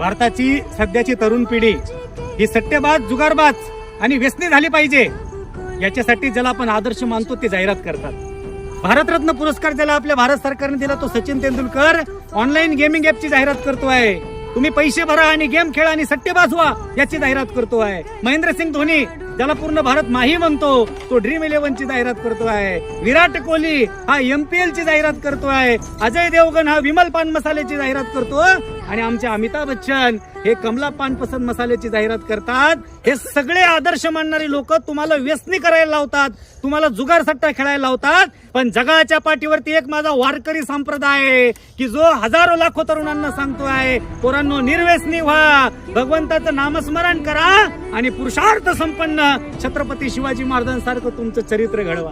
भारताची सध्याची तरुण पिढी ही सट्टेबाज जुगारबाज आणि व्यसनी झाली पाहिजे. याच्यासाठी ज्याला आपण आदर्श मानतो ते जाहिरात करतात. भारतरत्न पुरस्कार ज्याला आपल्या भारत सरकारने दिला तो सचिन तेंडुलकर ऑनलाईन गेमिंग ऍपची जाहिरात करतोय. तुम्ही पैसे भरा आणि गेम खेळा आणि सट्टेबाज व्हा याची जाहिरात करतो आहे महेंद्रसिंग धोनी ज्याला पूर्ण भारत माही म्हणतो तो ड्रीम इलेव्हन ची जाहिरात आहे विराट कोहली हा एमपीएल ची जाहिरात आहे अजय देवगण हा विमल पान मसाल्याची जाहिरात करतो आणि आमचे अमिताभ बच्चन हे कमला पान पसंत मसाल्याची जाहिरात करतात. हे सगळे आदर्श मानणारे लोक तुम्हाला व्यसनी करायला लावतात तुम्हाला जुगार सट्टा खेळायला लावतात. पण जगाच्या पाठीवरती एक माझा वारकरी संप्रदाय आहे की जो हजारो लाखो तरुणांना सांगतो आहे पोरांनो निर्व्यसनी व्हा. भगवंताचं नामस्मरण करा आणि पुरुषार्थ संपन्न छत्रपती शिवाजी महाराजांसारखं तुमचं चरित्र घडवा.